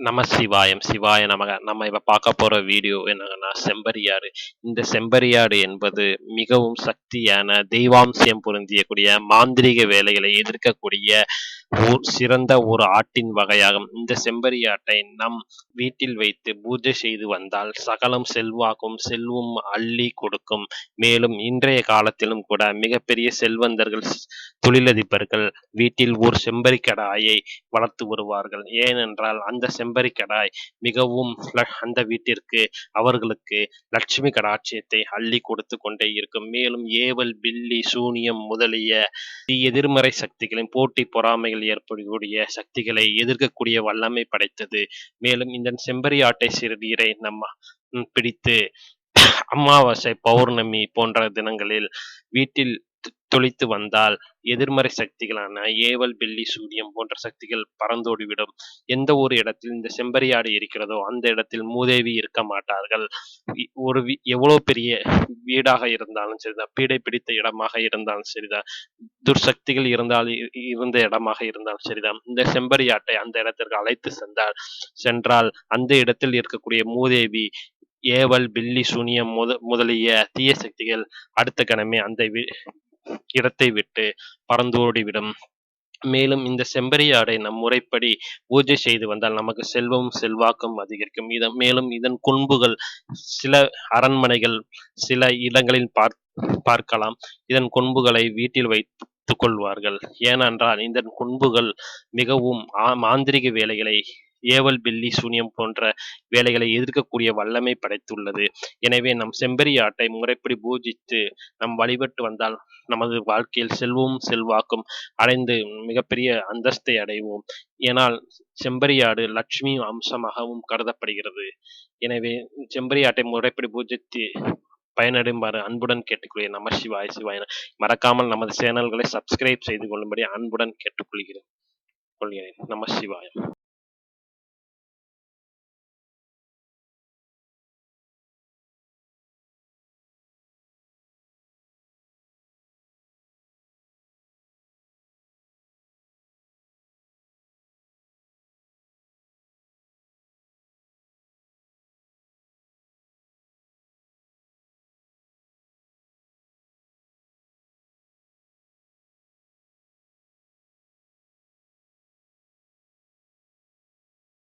நம சிவாயம். சிவாய நமக. நம்ம இப்ப பார்க்க போற வீடியோ என்னங்கன்னா செம்பரியாடு இந்த செம்பரியாடு என்பது மிகவும் சக்தியான தெய்வாம்சியம் பொருந்தியக்கூடிய மாந்திரீக வேலைகளை எதிர்க்கக்கூடிய சிறந்த ஒரு ஆட்டின் வகையாகும். இந்த செம்பரியாட்டை நம் வீட்டில் வைத்து பூஜை செய்து வந்தால் சகலம் செல்வாக்கும் செல்வம் அள்ளி கொடுக்கும். மேலும் இன்றைய காலத்திலும் கூட மிகப்பெரிய செல்வந்தர்கள் தொழிலதிபர்கள் வீட்டில் ஒரு செம்பரிக்கடாயை வளர்த்து வருவார்கள். ஏனென்றால் அந்த செம்பரிக்கடாய் மிகவும் அந்த வீட்டிற்கு அவர்களுக்கு லட்சுமி கடாட்சியத்தை அள்ளி கொடுத்து கொண்டே இருக்கும். மேலும் ஏவல் பில்லி சூனியம் முதலிய எதிர்மறை சக்திகளின் போட்டி பொறாமைகள் ஏற்படக்கூடிய சக்திகளை எதிர்க்கக்கூடிய வல்லமை படைத்தது. மேலும் இந்த செம்பரி ஆட்டை சிறுநீரை நம்ம பிடித்து அமாவாசை பௌர்ணமி போன்ற தினங்களில் வீட்டில் தொளித்து வந்தால் எதிர்மறை சக்திகளான ஏவல் பில்லி சூரியம் போன்ற சக்திகள் பறந்தோடிவிடும். எந்த ஒரு இடத்தில் இந்த செம்பரியாடு இருக்கிறதோ அந்த இடத்தில் மூதேவி இருக்க மாட்டார்கள். ஒரு எவ்வளவு பெரிய வீடாக இருந்தாலும் சரிதான். பீடை பிடித்த இடமாக இருந்தாலும் சரிதான். துர்சக்திகள் இருந்தால் இருந்த இடமாக இருந்தாலும் சரிதான். இந்த செம்பரியாட்டை அந்த இடத்திற்கு அழைத்து சென்றால் சென்றால் அந்த இடத்தில் இருக்கக்கூடிய மூதேவி ஏவல் பில்லி சூனியம் முத முதலிய தீய சக்திகள் அடுத்த கணமே அந்த இடத்தை விட்டு பறந்தோடிவிடும். மேலும் இந்த செம்பரியாடை நம் முறைப்படி பூஜை செய்து வந்தால் நமக்கு செல்வம் செல்வாக்கும் அதிகரிக்கும். இதன் மேலும் இதன் கொன்புகள் சில அரண்மனைகள் சில இடங்களில் பார் பார்க்கலாம். இதன் கொன்புகளை வீட்டில் வைத்துக் கொள்வார்கள். ஏனென்றால் இந்த கொன்புகள் மிகவும் மாந்திரிக வேலைகளை ஏவல் பில்லி சூனியம் போன்ற வேலைகளை எதிர்க்கக்கூடிய வல்லமை படைத்துள்ளது. எனவே நம் செம்பரி ஆட்டை முறைப்படி பூஜித்து நம் வழிபட்டு வந்தால் நமது வாழ்க்கையில் செல்வமும் செல்வாக்கும் அடைந்து மிகப்பெரிய அந்தஸ்தை அடைவோம். ஏனால் செம்பரியாடு லட்சுமி அம்சமாகவும் கருதப்படுகிறது. எனவே செம்பரியாட்டை முறைப்படி பூஜித்து பயனடையுமாறு அன்புடன் கேட்டுக்கொள்கிறேன். நம சிவாய் சிவாய் மறக்காமல் நமது சேனல்களை சப்ஸ்கிரைப் செய்து கொள்ளும்படி அன்புடன் கேட்டுக்கொள்கிறேன். கொள்கிறேன். நம சிவாயம்